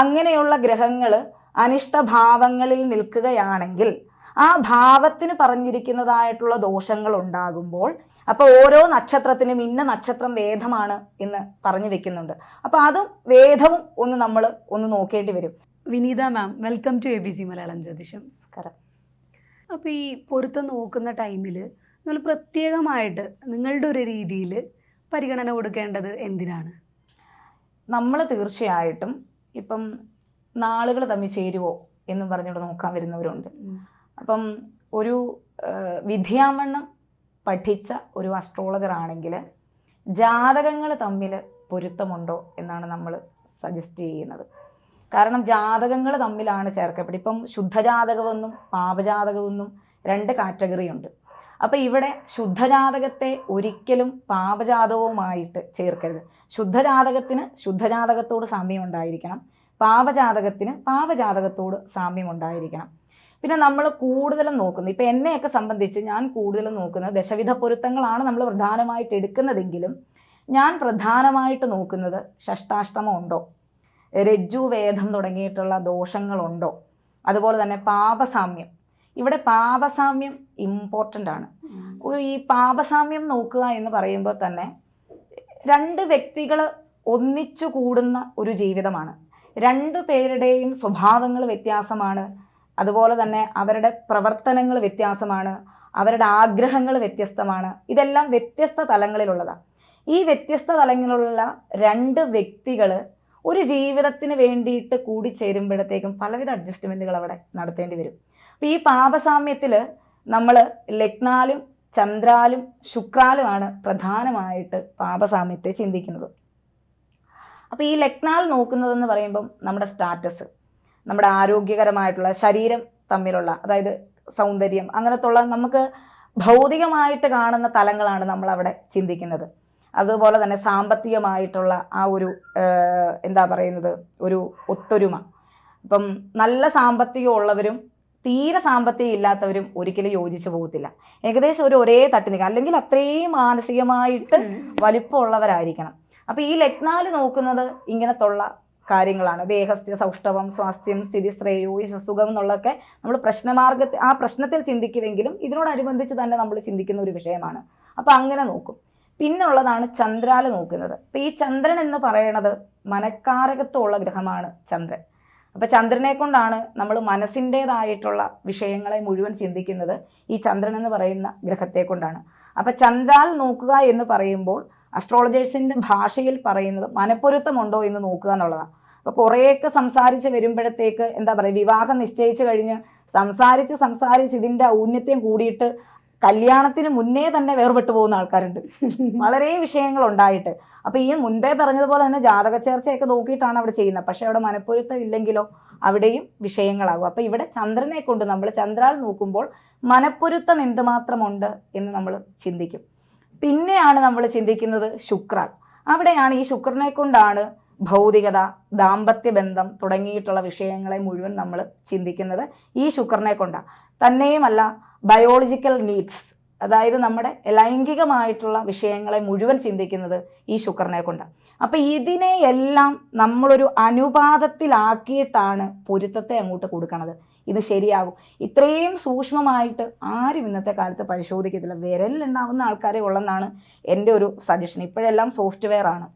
അങ്ങനെയുള്ള ഗ്രഹങ്ങൾ അനിഷ്ടഭാവങ്ങളിൽ നിൽക്കുകയാണെങ്കിൽ ആ ഭാവത്തിന് പറഞ്ഞിരിക്കുന്നതായിട്ടുള്ള ദോഷങ്ങൾ ഉണ്ടാകുമ്പോൾ അപ്പൊ ഓരോ നക്ഷത്രത്തിനും ഇന്ന നക്ഷത്രം വേദമാണ് എന്ന് പറഞ്ഞു വെക്കുന്നുണ്ട്. അപ്പൊ അത് വേദവും ഒന്ന് നമ്മൾ ഒന്ന് നോക്കേണ്ടി വരും. Vineetha ma'am welcome to A B C Malayalam ജ്യോതിഷം. നമസ്കാരം. അപ്പോൾ ഈ പൊരുത്തം നോക്കുന്ന ടൈമിൽ നിങ്ങൾ പ്രത്യേകമായിട്ട് നിങ്ങളുടെ ഒരു രീതിയിൽ പരിഗണന കൊടുക്കേണ്ടത് എന്തിനാണ്? നമ്മൾ തീർച്ചയായിട്ടും ഇപ്പം നാളുകൾ തമ്മിൽ ചേരുവോ എന്ന് പറഞ്ഞുകൊണ്ട് നോക്കാൻ വരുന്നവരുണ്ട്. അപ്പം ഒരു വിധിയാമണ്ണം പഠിച്ച ഒരു അസ്ട്രോളജർ ആണെങ്കിൽ ജാതകങ്ങൾ തമ്മിൽ പൊരുത്തമുണ്ടോ എന്നാണ് നമ്മൾ സജസ്റ്റ് ചെയ്യുന്നത്. കാരണം ജാതകങ്ങൾ തമ്മിലാണ് ചേർക്കപ്പെടുന്നത് ഇപ്പം ശുദ്ധജാതകമെന്നും പാപജാതകമെന്നും രണ്ട് കാറ്റഗറി ഉണ്ട്. അപ്പം ഇവിടെ ശുദ്ധജാതകത്തെ ഒരിക്കലും പാപജാതകവുമായിട്ട് ചേർക്കരുത്. ശുദ്ധജാതകത്തിന് ശുദ്ധജാതകത്തോട് സാമ്യം ഉണ്ടായിരിക്കണം പാപജാതകത്തിന് പാപജാതകത്തോട് സാമ്യം ഉണ്ടായിരിക്കണം പിന്നെ നമ്മൾ കൂടുതലും നോക്കുന്നത് ഇപ്പം എന്നെയൊക്കെ സംബന്ധിച്ച് ഞാൻ കൂടുതലും നോക്കുന്നത് ദശവിധ പൊരുത്തങ്ങളാണ് നമ്മൾ പ്രധാനമായിട്ട് എടുക്കുന്നതെങ്കിലും ഞാൻ പ്രധാനമായിട്ട് നോക്കുന്നത് ഷഷ്ടാഷ്ടമം ഉണ്ടോ? രജ്ജു വേദം തുടങ്ങിയിട്ടുള്ള ദോഷങ്ങളുണ്ടോ? അതുപോലെ തന്നെ പാപസാമ്യം. ഇവിടെ പാപസാമ്യം ഇമ്പോർട്ടന്റ് ആണ്. ഈ പാപസാമ്യം നോക്കുക എന്ന് പറയുമ്പോൾ തന്നെ രണ്ട് വ്യക്തികൾ ഒന്നിച്ചു കൂടുന്ന ഒരു ജീവിതമാണ്. രണ്ടു പേരുടെയും സ്വഭാവങ്ങൾ വ്യത്യാസമാണ്. അതുപോലെ തന്നെ അവരുടെ പ്രവർത്തനങ്ങൾ വ്യത്യാസമാണ്. അവരുടെ ആഗ്രഹങ്ങൾ വ്യത്യസ്തമാണ്. ഇതെല്ലാം വ്യത്യസ്ത തലങ്ങളിലുള്ളതാണ് ഈ വ്യത്യസ്ത തലങ്ങളിലുള്ള രണ്ട് വ്യക്തികൾ ഒരു ജീവിതത്തിന് വേണ്ടിയിട്ട് കൂടിച്ചേരുമ്പോഴത്തേക്കും പലവിധ അഡ്ജസ്റ്റ്മെന്റുകൾ അവിടെ നടത്തേണ്ടി വരും. അപ്പോൾ ഈ പാപസാമ്യത്തിൽ നമ്മൾ ലഗ്നാലും ചന്ദ്രാലും ശുക്രാലുമാണ് പ്രധാനമായിട്ട് പാപസാമ്യത്തെ ചിന്തിക്കുന്നത്. അപ്പോൾ ഈ ലഗ്നാൽ നോക്കുന്നതെന്ന് പറയുമ്പം നമ്മുടെ സ്റ്റാറ്റസ് നമ്മുടെ ആരോഗ്യകരമായിട്ടുള്ള ശരീരം തമ്മിലുള്ള അതായത് സൗന്ദര്യം അങ്ങനത്തുള്ള നമുക്ക് ഭൗതികമായിട്ട് കാണുന്ന തലങ്ങളാണ് നമ്മൾ അവിടെ ചിന്തിക്കുന്നത്. അതുപോലെ തന്നെ സാമ്പത്തികമായിട്ടുള്ള ആ ഒരു എന്താ പറയുന്നത് ഒരു ഒത്തൊരുമ. ഇപ്പം നല്ല സാമ്പത്തികം ഉള്ളവരും തീരെ സാമ്പത്തികം ഇല്ലാത്തവരും ഒരിക്കലും യോജിച്ചു പോകത്തില്ല. ഏകദേശം ഒരു ഒരേ തട്ടി നിൽക്കുക അല്ലെങ്കിൽ അത്രയും മാനസികമായിട്ട് വലിപ്പമുള്ളവരായിരിക്കണം. അപ്പൊ ഈ ലഗ്നാൽ നോക്കുന്നത് ഇങ്ങനത്തുള്ള കാര്യങ്ങളാണ്. ദേഹസ്ഥ്യ സൗഷ്ഠവം സ്വാസ്ഥ്യം സ്ഥിതി ശ്രേയോ സുഖം എന്നുള്ളതൊക്കെ നമ്മൾ പ്രശ്നമാർഗ ആ പ്രശ്നത്തിൽ ചിന്തിക്കുമെങ്കിലും ഇതിനോടനുബന്ധിച്ച് തന്നെ നമ്മൾ ചിന്തിക്കുന്ന ഒരു വിഷയമാണ്. അപ്പൊ അങ്ങനെ നോക്കും. പിന്നെ ഉള്ളതാണ് ചന്ദ്രാൽ നോക്കുന്നത്. അപ്പൊ ഈ ചന്ദ്രൻ എന്ന് പറയണത് മനക്കാരകത്വമുള്ള ഗ്രഹമാണ് ചന്ദ്രൻ. അപ്പൊ ചന്ദ്രനെ കൊണ്ടാണ് നമ്മൾ മനസ്സിന്റെതായിട്ടുള്ള വിഷയങ്ങളെ മുഴുവൻ ചിന്തിക്കുന്നത് ഈ ചന്ദ്രൻ എന്ന് പറയുന്ന ഗ്രഹത്തെ കൊണ്ടാണ്. അപ്പൊ ചന്ദ്രാൽ നോക്കുക എന്ന് പറയുമ്പോൾ അസ്ട്രോളജേഴ്സിന്റെ ഭാഷയിൽ പറയുന്നത് മനപ്പൊരുത്തമുണ്ടോ എന്ന് നോക്കുക എന്നുള്ളതാണ്. അപ്പോൾ കുറേയൊക്കെ സംസാരിച്ച് വരുമ്പോഴത്തേക്ക് എന്താ പറയുക വിവാഹം നിശ്ചയിച്ച് കഴിഞ്ഞ് സംസാരിച്ച് സംസാരിച്ച് ഇതിന്റെ ഔന്നത്യം കൂടിയിട്ട് കല്യാണത്തിന് മുന്നേ തന്നെ വേർപെട്ടു പോകുന്ന ആൾക്കാരുണ്ട്. വളരെ വിഷയങ്ങൾ ഉണ്ടായിട്ട്. അപ്പോൾ ഈ മുൻപേ പറഞ്ഞതുപോലെ തന്നെ ജാതക ചേർച്ചയൊക്കെ നോക്കിയിട്ടാണ് അവിടെ ചെയ്യുന്നത്. പക്ഷെ അവിടെ മനപ്പൊരുത്തം ഇല്ലെങ്കിലോ അവിടെയും വിഷയങ്ങളാകും. അപ്പോൾ ഇവിടെ ചന്ദ്രനെ കൊണ്ട് നമ്മൾ ചന്ദ്രാൽ നോക്കുമ്പോൾ മനപ്പൊരുത്തം എന്തുമാത്രമുണ്ട് എന്ന് നമ്മൾ ചിന്തിക്കും. പിന്നെയാണ് നമ്മൾ ചിന്തിക്കുന്നത് ശുക്രൻ. അവിടെയാണ് ഈ ശുക്രനെ കൊണ്ടാണ് ഭൗതികത ദാമ്പത്യ ബന്ധം തുടങ്ങിയിട്ടുള്ള വിഷയങ്ങളെ മുഴുവൻ നമ്മൾ ചിന്തിക്കുന്നത് ഈ ശുക്രനെ കൊണ്ടാണ് തന്നെയുമല്ല ബയോളജിക്കൽ നീഡ്സ് അതായത് നമ്മുടെ ലൈംഗികമായിട്ടുള്ള വിഷയങ്ങളെ മുഴുവൻ ചിന്തിക്കുന്നത് ഈ ശുക്രനെ കൊണ്ടാണ് അപ്പം ഇതിനെയെല്ലാം നമ്മളൊരു അനുപാതത്തിലാക്കിയിട്ടാണ് പൊരുത്തത്തെ അങ്ങോട്ട് കൊടുക്കണത്. ഇത് ശരിയാകും. ഇത്രയും സൂക്ഷ്മമായിട്ട് ആരും ഇന്നത്തെ കാലത്ത് പരിശോധിക്കത്തില്ല. വിരലിലുണ്ടാവുന്ന ആൾക്കാരെ ഉള്ളെന്നാണ് എന്റെ ഒരു സജഷൻ ഇപ്പോഴെല്ലാം സോഫ്റ്റ്വെയർ ആണ്.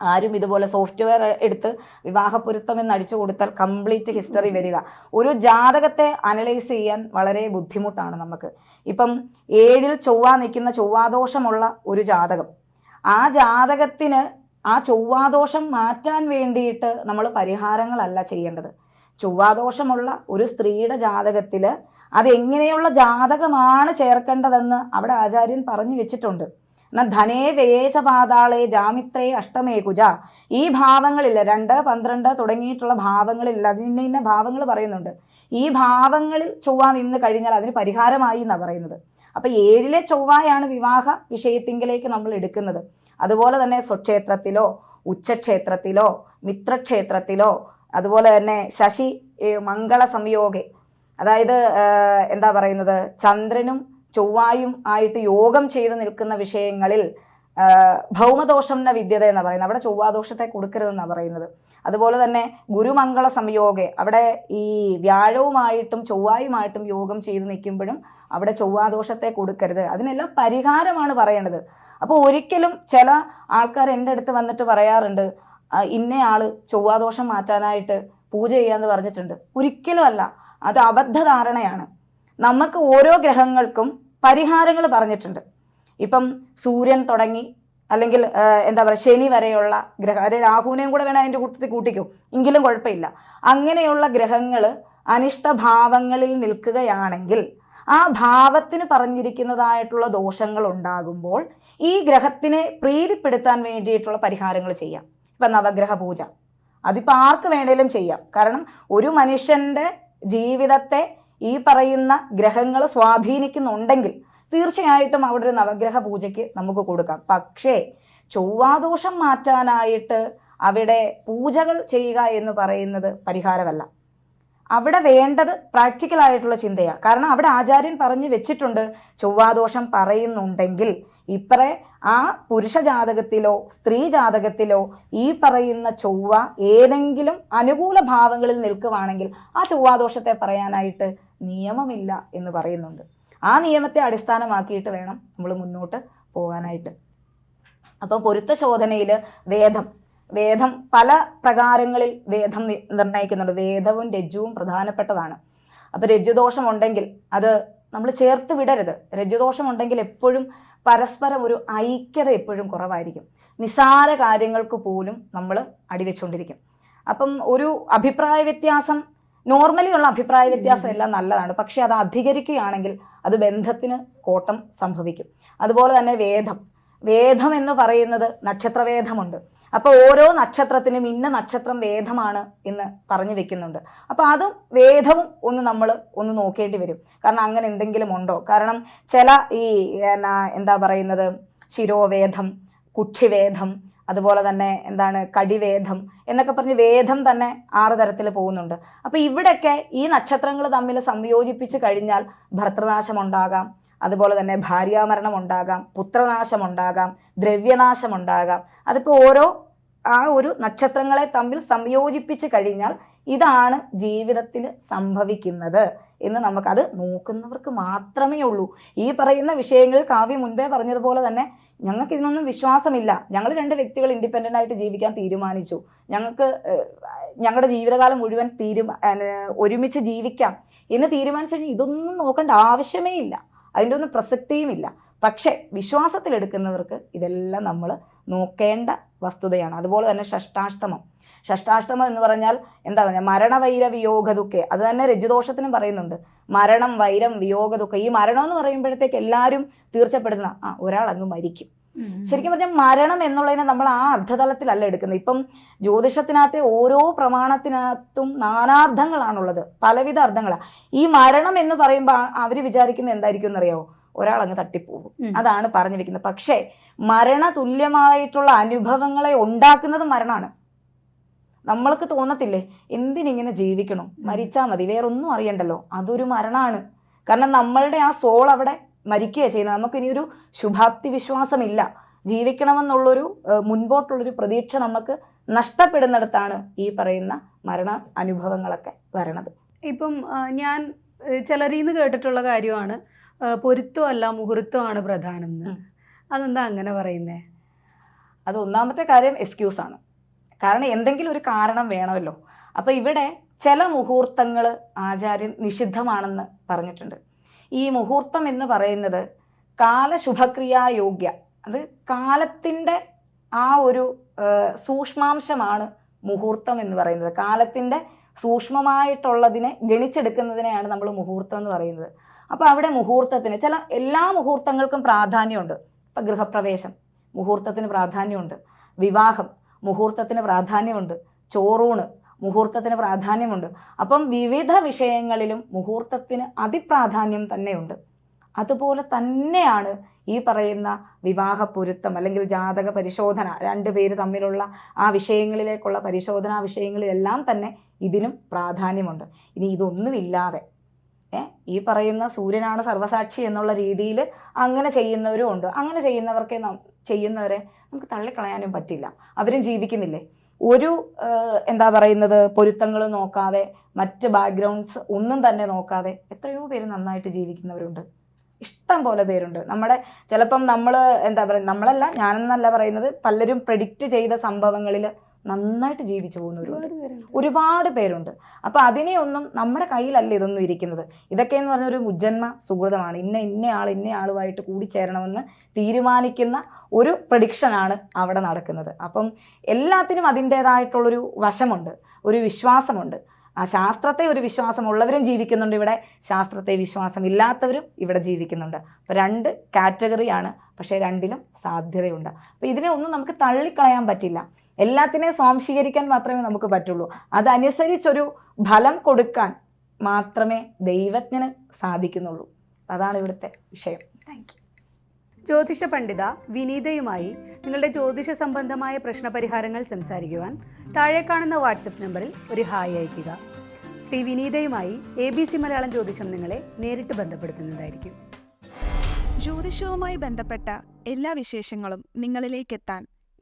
ആരും ഇതുപോലെ സോഫ്റ്റ്വെയർ എടുത്ത് വിവാഹപ്പൊരുത്തം എന്ന് അടിച്ചു കൊടുത്താൽ കംപ്ലീറ്റ് ഹിസ്റ്ററി വരിക. ഒരു ജാതകത്തെ അനലൈസ് ചെയ്യാൻ വളരെ ബുദ്ധിമുട്ടാണ് നമുക്ക്. ഇപ്പം ഏഴിൽ ചൊവ്വ നിൽക്കുന്ന ചൊവ്വാദോഷമുള്ള ഒരു ജാതകം. ആ ജാതകത്തിന് ആ ചൊവ്വാദോഷം മാറ്റാൻ വേണ്ടിയിട്ട് നമ്മൾ പരിഹാരങ്ങളല്ല ചെയ്യേണ്ടത്. ചൊവ്വാദോഷമുള്ള ഒരു സ്ത്രീയുടെ ജാതകത്തിൽ അതെങ്ങനെയുള്ള ജാതകമാണ് ചേർക്കേണ്ടതെന്ന് അവിടെ ആചാര്യൻ പറഞ്ഞു വെച്ചിട്ടുണ്ട്. എന്നാൽ ധനേ വേച പാതാളെ ജാമിത്രേ അഷ്ടമേ കുജ. ഈ ഭാവങ്ങളില്ല രണ്ട് പന്ത്രണ്ട് തുടങ്ങിയിട്ടുള്ള ഭാവങ്ങളിൽ അതിന് ഇന്ന ഭാവങ്ങൾ പറയുന്നുണ്ട്. ഈ ഭാവങ്ങളിൽ ചൊവ്വ നിന്ന് കഴിഞ്ഞാൽ അതിന് പരിഹാരമായി എന്നാണ് പറയുന്നത്. അപ്പൊ ഏഴിലെ ചൊവ്വയാണ് വിവാഹ വിഷയത്തിങ്കിലേക്ക് നമ്മൾ എടുക്കുന്നത്. അതുപോലെ തന്നെ സ്വക്ഷേത്രത്തിലോ ഉച്ചക്ഷേത്രത്തിലോ മിത്രക്ഷേത്രത്തിലോ അതുപോലെ തന്നെ ശശി മംഗള സംയോഗെ. അതായത് എന്താ പറയുന്നത്? ചന്ദ്രനും ചൊവ്വായും ആയിട്ട് യോഗം ചെയ്ത് നിൽക്കുന്ന വിഷയങ്ങളിൽ ഭൗമദോഷം എന്ന വിദ്യത എന്ന് പറയുന്നത്. അവിടെ ചൊവ്വാദോഷത്തെ കൊടുക്കരുതെന്നാണ് പറയുന്നത്. അതുപോലെ തന്നെ ഗുരുമംഗള സംയോഗെ. അവിടെ ഈ വ്യാഴവുമായിട്ടും ചൊവ്വായുമായിട്ടും യോഗം ചെയ്ത് നിൽക്കുമ്പോഴും അവിടെ ചൊവ്വാദോഷത്തെ കൊടുക്കരുത്. അതിനെല്ലാം പരിഹാരമാണ് പറയേണ്ടത്. അപ്പോൾ ഒരിക്കലും ചില ആൾക്കാർ എന്റെ അടുത്ത് വന്നിട്ട് പറയാറുണ്ട് "ആ, ആൾ ചൊവ്വാദോഷം മാറ്റാനായിട്ട് പൂജ ചെയ്യാന്ന് പറഞ്ഞിട്ടുണ്ട്. ഒരിക്കലും അല്ല അത് അബദ്ധധാരണയാണ്. നമുക്ക് ഓരോ ഗ്രഹങ്ങൾക്കും പരിഹാരങ്ങൾ പറഞ്ഞിട്ടുണ്ട്. ഇപ്പം സൂര്യൻ തുടങ്ങി അല്ലെങ്കിൽ എന്താ പറയുക ശനി വരെയുള്ള ഗ്രഹം അതായത് രാഹുവിനെയും കൂടെ വേണം അതിന്റെ കൂട്ടത്തിൽ കൂട്ടിക്കോ എങ്കിലും കുഴപ്പമില്ല. അങ്ങനെയുള്ള ഗ്രഹങ്ങൾ അനിഷ്ടഭാവങ്ങളിൽ നിൽക്കുകയാണെങ്കിൽ ആ ഭാവത്തിന് പറഞ്ഞിരിക്കുന്നതായിട്ടുള്ള ദോഷങ്ങൾ ഉണ്ടാകുമ്പോൾ ഈ ഗ്രഹത്തിനെ പ്രീതിപ്പെടുത്താൻ വേണ്ടിയിട്ടുള്ള പരിഹാരങ്ങൾ ചെയ്യാം. ഇപ്പം നവഗ്രഹ പൂജ അതിപ്പോൾ ആർക്ക് വേണേലും ചെയ്യാം. കാരണം ഒരു മനുഷ്യന്റെ ജീവിതത്തെ ഈ പറയുന്ന ഗ്രഹങ്ങൾ സ്വാധീനിക്കുന്നുണ്ടെങ്കിൽ തീർച്ചയായിട്ടും അവിടെ ഒരു നവഗ്രഹ പൂജയ്ക്ക് നമുക്ക് കൊടുക്കാം. പക്ഷേ ചൊവ്വാദോഷം മാറ്റാനായിട്ട് അവിടെ പൂജകൾ ചെയ്യുക എന്ന് പറയുന്നത് പരിഹാരമല്ല. അവിടെ വേണ്ടത് പ്രാക്ടിക്കൽ ആയിട്ടുള്ള ചിന്തയാണ് കാരണം അവിടെ ആചാര്യൻ പറഞ്ഞു വെച്ചിട്ടുണ്ട് ചൊവ്വാദോഷം പറയുന്നുണ്ടെങ്കിൽ ഇപ്പറേ ആ പുരുഷ ജാതകത്തിലോ സ്ത്രീ ജാതകത്തിലോ ഈ പറയുന്ന ചൊവ്വ ഏതെങ്കിലും അനുകൂല ഭാവങ്ങളിൽ നിൽക്കുവാണെങ്കിൽ ആ ചൊവ്വാദോഷത്തെ പറയാനായിട്ട് നിയമമില്ല എന്ന് പറയുന്നുണ്ട്. ആ നിയമത്തെ അടിസ്ഥാനമാക്കിയിട്ട് വേണം നമ്മൾ മുന്നോട്ട് പോകാനായിട്ട്. അപ്പോൾ പൊരുത്ത വേദം വേദം പല പ്രകാരങ്ങളിൽ വേദം നിർണയിക്കുന്നുണ്ട്. വേദവും രജ്ജുവും പ്രധാനപ്പെട്ടതാണ്. അപ്പോൾ രജ്ജുദോഷം ഉണ്ടെങ്കിൽ അത് നമ്മൾ ചേർത്ത് വിടരുത്. രജ്ജുദോഷം ഉണ്ടെങ്കിൽ എപ്പോഴും പരസ്പരം ഒരു ഐക്യത എപ്പോഴും കുറവായിരിക്കും. നിസാര കാര്യങ്ങൾക്ക് പോലും നമ്മൾ അടിവെച്ചുകൊണ്ടിരിക്കും അപ്പം ഒരു അഭിപ്രായ വ്യത്യാസം നോർമലി ഉള്ള അഭിപ്രായ വ്യത്യാസം എല്ലാം നല്ലതാണ്. പക്ഷെ അത് അധികരിക്കുകയാണെങ്കിൽ അത് ബന്ധത്തിന് കോട്ടം സംഭവിക്കും. അതുപോലെ തന്നെ വേദം. വേദം എന്ന് പറയുന്നത് നക്ഷത്രവേദമുണ്ട്. അപ്പോൾ ഓരോ നക്ഷത്രത്തിനും ഇന്ന നക്ഷത്രം വേദമാണ് എന്ന് പറഞ്ഞു വെക്കുന്നുണ്ട്. അപ്പോൾ അതും വേദവും ഒന്ന് നമ്മൾ ഒന്ന് നോക്കേണ്ടി വരും. കാരണം അങ്ങനെ എന്തെങ്കിലും ഉണ്ടോ? കാരണം ചില ഈ എന്താ പറയുന്നത്? ശിരോവേദം കുക്ഷിവേദം അതുപോലെ തന്നെ എന്താണ്? കടിവേദം എന്നൊക്കെ പറഞ്ഞ് വേദം തന്നെ ആറ് തരത്തിൽ പോകുന്നുണ്ട്. അപ്പോൾ ഇവിടെയൊക്കെ ഈ നക്ഷത്രങ്ങൾ തമ്മിൽ സംയോജിപ്പിച്ച് കഴിഞ്ഞാൽ ഭർത്തൃനാശം ഉണ്ടാകാം. അതുപോലെ തന്നെ ഭാര്യാമരണം ഉണ്ടാകാം പുത്രനാശം ഉണ്ടാകാം ദ്രവ്യനാശം ഉണ്ടാകാം. അതിപ്പോൾ ഓരോ ആ ഒരു നക്ഷത്രങ്ങളെ തമ്മിൽ സംയോജിപ്പിച്ച് കഴിഞ്ഞാൽ ഇതാണ് ജീവിതത്തിൽ സംഭവിക്കുന്നത് എന്ന് നമുക്കത് നോക്കുന്നവർക്ക് മാത്രമേ ഉള്ളൂ. ഈ പറയുന്ന വിഷയങ്ങൾ കാവ്യ മുൻപേ പറഞ്ഞതുപോലെ തന്നെ ഞങ്ങൾക്ക് ഇതിനൊന്നും വിശ്വാസമില്ല. ഞങ്ങൾ രണ്ട് വ്യക്തികൾ ഇൻഡിപെൻഡന്റ് ആയിട്ട് ജീവിക്കാൻ തീരുമാനിച്ചു. ഞങ്ങൾക്ക് ഞങ്ങളുടെ ജീവിതകാലം മുഴുവൻ തീരുമാ ഒരുമിച്ച് ജീവിക്കാം എന്ന് തീരുമാനിച്ചു കഴിഞ്ഞാൽ ഇതൊന്നും നോക്കേണ്ട ആവശ്യമേ ഇല്ല. അതിന്റെ ഒന്നും പ്രസക്തിയുമില്ല. പക്ഷേ വിശ്വാസത്തിലെടുക്കുന്നവർക്ക് ഇതെല്ലാം നമ്മൾ നോക്കേണ്ട വസ്തുതയാണ്. അതുപോലെ തന്നെ ഷഷ്ടാഷ്ടമം. ഷഷ്ടാഷ്ടമം എന്ന് പറഞ്ഞാൽ എന്താ പറയുക മരണവൈര വിയോഗ ദുഃഖേ. അത് തന്നെ രജുദോഷത്തിനും പറയുന്നുണ്ട്. മരണം വൈരം വിയോഗ ദുഃഖം. ഈ മരണം എന്ന് പറയുമ്പോഴത്തേക്ക് എല്ലാവരും തീർച്ചപ്പെടുത്തുന്ന ആ ഒരാൾ അങ്ങ് മരിക്കും. ശരിക്കും പറഞ്ഞാൽ മരണം എന്നുള്ളതിനെ നമ്മൾ ആ അർത്ഥതലത്തിലല്ല എടുക്കുന്നത്. ഇപ്പം ജ്യോതിഷത്തിനകത്തെ ഓരോ പ്രമാണത്തിനകത്തും നാനാർത്ഥങ്ങളാണുള്ളത് പലവിധ അർത്ഥങ്ങളാണ് ഈ മരണം എന്ന് പറയുമ്പോൾ അവർ വിചാരിക്കുന്നത് എന്തായിരിക്കും എന്നറിയാവോ? ഒരാൾ അങ്ങ് തട്ടിപ്പോകും. അതാണ് പറഞ്ഞു വെക്കുന്നത്. പക്ഷേ മരണ തുല്യമായിട്ടുള്ള അനുഭവങ്ങളെ ഉണ്ടാക്കുന്നത് മരണമാണ് നമ്മൾക്ക് തോന്നത്തില്ലേ? എന്തിനിങ്ങനെ ജീവിക്കണം? മരിച്ചാൽ മതി. വേറൊന്നും അറിയണ്ടല്ലോ. അതൊരു മരണമാണ് കാരണം നമ്മളുടെ ആ സോൾ അവിടെ മരിക്കുകയാണ് ചെയ്യുന്നത്. നമുക്കിനിയൊരു ശുഭാപ്തി വിശ്വാസമില്ല ജീവിക്കണമെന്നുള്ളൊരു മുൻപോട്ടുള്ളൊരു പ്രതീക്ഷ നമുക്ക് നഷ്ടപ്പെടുന്നിടത്താണ് ഈ പറയുന്ന മരണ അനുഭവങ്ങളൊക്കെ വരണത്. ഇപ്പം ഞാൻ ചിലരിൽ നിന്ന് കേട്ടിട്ടുള്ള കാര്യമാണ് പൊരുത്തമല്ല മുഹൂർത്തമാണ് പ്രധാനം അതെന്താ അങ്ങനെ പറയുന്നേ? അത് ഒന്നാമത്തെ കാര്യം എക്സ്ക്യൂസ് ആണ്. കാരണം എന്തെങ്കിലും ഒരു കാരണം വേണമല്ലോ. അപ്പോൾ ഇവിടെ ചില മുഹൂർത്തങ്ങൾ ആചാര്യൻ നിഷിദ്ധമാണെന്ന് പറഞ്ഞിട്ടുണ്ട്. ഈ മുഹൂർത്തം എന്ന് പറയുന്നത് കാലശുഭക്രിയായോഗ്യ അത് കാലത്തിന്റെ ആ ഒരു സൂക്ഷ്മാംശമാണ് മുഹൂർത്തം എന്ന് പറയുന്നത്. കാലത്തിന്റെ സൂക്ഷ്മമായിട്ടുള്ളതിനെ ഗണിച്ചെടുക്കുന്നതിനെയാണ് നമ്മൾ മുഹൂർത്തം എന്ന് പറയുന്നത്. അപ്പോൾ അവിടെ മുഹൂർത്തത്തിന് ചില എല്ലാ മുഹൂർത്തങ്ങൾക്കും പ്രാധാന്യമുണ്ട്. ഇപ്പം ഗൃഹപ്രവേശം മുഹൂർത്തത്തിന് പ്രാധാന്യമുണ്ട്. വിവാഹം മുഹൂർത്തത്തിന് പ്രാധാന്യമുണ്ട്. ചോറൂണ് മുഹൂർത്തത്തിന് പ്രാധാന്യമുണ്ട്. അപ്പം വിവിധ വിഷയങ്ങളിലും മുഹൂർത്തത്തിന് അതിപ്രാധാന്യം തന്നെയുണ്ട്. അതുപോലെ തന്നെയാണ് ഈ പറയുന്ന വിവാഹ പൊരുത്തം അല്ലെങ്കിൽ ജാതക പരിശോധന രണ്ട് പേര് തമ്മിലുള്ള ആ വിഷയങ്ങളിലേക്കുള്ള പരിശോധനാ വിഷയങ്ങളിലെല്ലാം തന്നെ ഇതിനും പ്രാധാന്യമുണ്ട്. ഇനി ഇതൊന്നുമില്ലാതെ ഈ പറയുന്ന സൂര്യനാണ് സർവസാക്ഷി എന്നുള്ള രീതിയിൽ അങ്ങനെ ചെയ്യുന്നവരും ഉണ്ട്. അങ്ങനെ ചെയ്യുന്നവർക്ക് ചെയ്യുന്നവരെ നമുക്ക് തള്ളിക്കളയാനും പറ്റില്ല. അവരും ജീവിക്കുന്നില്ലേ? ഒരു എന്താ പറയുന്നത് പൊരുത്തങ്ങൾ നോക്കാതെ മറ്റ് ബാക്ക്ഗ്രൗണ്ട്സ് ഒന്നും തന്നെ നോക്കാതെ എത്രയോ പേര് നന്നായിട്ട് ജീവിക്കുന്നവരുണ്ട്. ഇഷ്ടം പോലെ പേരുണ്ട്. നമ്മുടെ ചിലപ്പം നമ്മൾ എന്താ പറയുക നമ്മളല്ല ഞാനെന്നല്ല പറയുന്നത് പലരും പ്രഡിക്റ്റ് ചെയ്ത സംഭവങ്ങളിൽ നന്നായിട്ട് ജീവിച്ചു പോകുന്ന ഒരുപാട് പേരുണ്ട്. ഒരുപാട് പേരുണ്ട്. അപ്പോൾ അതിനെ ഒന്നും നമ്മുടെ കയ്യിലല്ല ഇതൊന്നും ഇരിക്കുന്നത്. ഇതൊക്കെ എന്ന് പറഞ്ഞ ഒരു മുജ്ജന്മ സുഹൃതമാണ്. ഇന്ന ഇന്ന ആൾ ഇന്ന ആളുമായിട്ട് കൂടിച്ചേരണമെന്ന് തീരുമാനിക്കുന്ന ഒരു പ്രഡിക്ഷനാണ് അവിടെ നടക്കുന്നത്. അപ്പം എല്ലാത്തിനും അതിന്റേതായിട്ടുള്ളൊരു വശമുണ്ട്. ഒരു വിശ്വാസമുണ്ട്. ആ ശാസ്ത്രത്തെ ഒരു വിശ്വാസം ഉള്ളവരും ജീവിക്കുന്നുണ്ട് ഇവിടെ. ശാസ്ത്രത്തെ വിശ്വാസം ഇല്ലാത്തവരും ഇവിടെ ജീവിക്കുന്നുണ്ട്. അപ്പോൾ രണ്ട് കാറ്റഗറിയാണ്. പക്ഷേ രണ്ടിലും സാധ്യതയുണ്ട്. അപ്പോൾ ഇതിനെ ഒന്നും നമുക്ക് തള്ളിക്കളയാൻ പറ്റില്ല. എല്ലാത്തിനെയും സ്വാംശീകരിക്കാൻ മാത്രമേ നമുക്ക് പറ്റുള്ളൂ. അതനുസരിച്ചൊരു ഫലം കൊടുക്കാൻ മാത്രമേ ദൈവജ്ഞന് സാധിക്കുന്നുള്ളൂ. അതാണ് ഇവിടുത്തെ വിഷയം. താങ്ക് യു ജ്യോതിഷ പണ്ഡിത വിനീതയുമായി നിങ്ങളുടെ ജ്യോതിഷ സംബന്ധമായ പ്രശ്നപരിഹാരങ്ങൾ സംസാരിക്കുവാൻ താഴെ കാണുന്ന വാട്സപ്പ് നമ്പറിൽ ഒരു ഹായ് അയയ്ക്കുക. ശ്രീ വിനീതയുമായി എ ബി സി മലയാളം ജ്യോതിഷം നിങ്ങളെ നേരിട്ട് ബന്ധപ്പെടുത്തുന്നതായിരിക്കും. ജ്യോതിഷവുമായി ബന്ധപ്പെട്ട എല്ലാ വിശേഷങ്ങളും നിങ്ങളിലേക്കെത്താൻ